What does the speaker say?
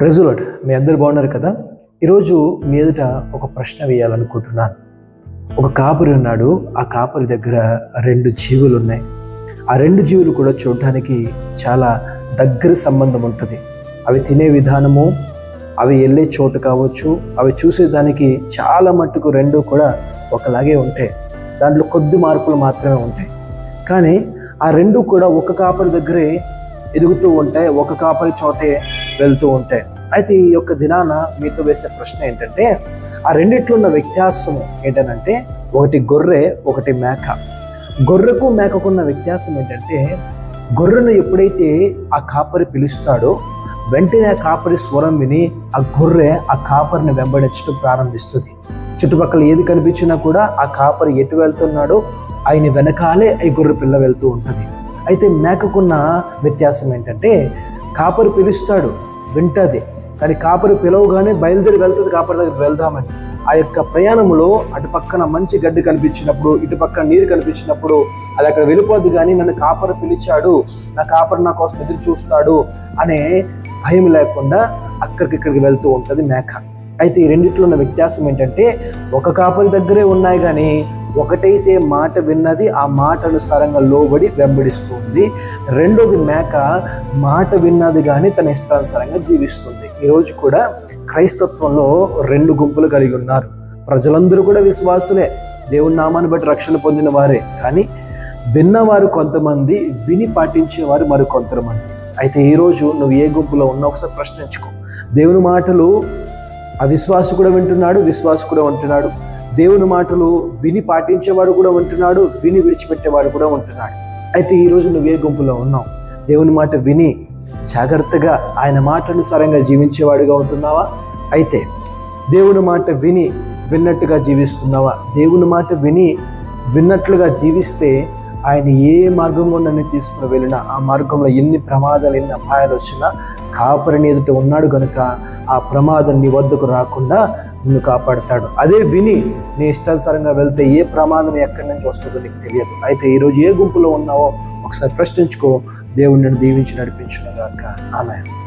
ప్రజలడ్ మీ అందరు బాగున్నారు కదా? ఈరోజు మీ ఎదుట ఒక ప్రశ్న వేయాలనుకుంటున్నాను. ఒక కాపరి ఉన్నాడు. ఆ కాపరి దగ్గర రెండు జీవులు ఉన్నాయి. ఆ రెండు జీవులు కూడా చూడటానికి చాలా దగ్గర సంబంధం ఉంటుంది. అవి తినే విధానము అవి వెళ్ళే చోటు కావచ్చు అవి చూసేదానికి చాలా మట్టుకు రెండు కూడా ఒకలాగే ఉంటాయి. దాంట్లో కొద్ది మార్పులు మాత్రమే ఉంటాయి. కానీ ఆ రెండు కూడా ఒక కాపరి దగ్గరే ఎదుగుతూ ఉంటాయి. ఒక కాపరి చోటే వెళ్తూ ఉంటాయి. అయితే ఈ యొక్క దినాన మీతో వేసే ప్రశ్న ఏంటంటే ఆ రెండిట్లో ఉన్న వ్యత్యాసం ఏంటనంటే ఒకటి గొర్రె ఒకటి మేక. గొర్రెకు మేకకున్న వ్యత్యాసం ఏంటంటే గొర్రెను ఎప్పుడైతే ఆ కాపరి పిలుస్తాడో వెంటనే ఆ కాపరి స్వరం విని ఆ గొర్రె ఆ కాపరిని వెంబడించడం ప్రారంభిస్తుంది. చుట్టుపక్కల ఏది కనిపించినా కూడా ఆ కాపరి ఎటు వెళ్తున్నాడో ఆయన వెనకాలే ఈ గొర్రె పిల్ల వెళ్తూ ఉంటుంది. అయితే మేకకున్న వ్యత్యాసం ఏంటంటే కాపరి పిలుస్తాడు వింటది. కానీ కాపరి పిలవగానే బయలుదేరి వెళ్తుంది కాపరి దగ్గర వెళ్దామని. ఆ యొక్క ప్రయాణంలో అటు పక్కన మంచి గడ్డి కనిపించినప్పుడు ఇటు పక్కన నీరు కనిపించినప్పుడు అది అక్కడ వెళ్ళిపోద్ది కానీ నన్ను కాపరి పిలిచాడు. నా కాపరి నా కోసం ఎదురు చూస్తాడు అనే భయం లేకుండా అక్కడికి ఇక్కడికి వెళ్తూ ఉంటుంది మేక. అయితే ఈ రెండిట్లో ఉన్న వ్యత్యాసం ఏంటంటే ఒక కాపరి దగ్గరే ఉన్నాయి కానీ ఒకటైతే మాట విన్నది ఆ మాట అనుసారంగా లోబడి వెంబడిస్తుంది. రెండోది మేక మాట విన్నది కానీ తన ఇష్టానుసారంగా జీవిస్తుంది. ఈరోజు కూడా క్రైస్తత్వంలో రెండు గుంపులు కలిగి ఉన్నారు. ప్రజలందరూ కూడా విశ్వాసులే. దేవుని నామాన్ని బట్టి రక్షణ పొందిన వారే. కానీ విన్నవారు కొంతమంది విని పాటించేవారు మరి కొంతమంది అయితే ఈరోజు నువ్వు ఏ గుంపులో ఉన్నా ఒకసారి ప్రశ్నించుకో. దేవుని మాటలు అవిశ్వాసు కూడా వింటున్నాడు విశ్వాసు కూడా ఉంటున్నాడు దేవుని మాటలు విని పాటించేవాడు కూడా ఉంటున్నాడు విని విడిచిపెట్టేవాడు కూడా ఉంటున్నాడు. అయితే ఈరోజు నువ్వు గుంపులో ఉన్నావు? దేవుని మాట విని జాగ్రత్తగా ఆయన మాటనుసారంగా జీవించేవాడుగా ఉంటున్నావా? అయితే దేవుని మాట విని విన్నట్టుగా జీవిస్తున్నావా? దేవుని మాట విని విన్నట్లుగా జీవిస్తే ఆయన ఏ మార్గంలో నన్ను తీసుకుని వెళ్ళినా ఆ మార్గంలో ఎన్ని ప్రమాదాలు ఎన్ని అపాయాలు వచ్చినా కాపరిని ఎదుట ఉన్నాడు గనుక ఆ ప్రమాదం నీ వద్దకు రాకుండా నిన్ను కాపాడతాడు. అదే విని నీ ఇష్టానుసారంగా వెళ్తే ఏ ప్రమాదం ఎక్కడి నుంచి వస్తుందో నీకు తెలియదు. అయితే ఈరోజు ఏ గుంపులో ఉన్నావో ఒకసారి ప్రశ్నించుకో. దేవుని దీవించి నడిపించునుగాక. ఆమె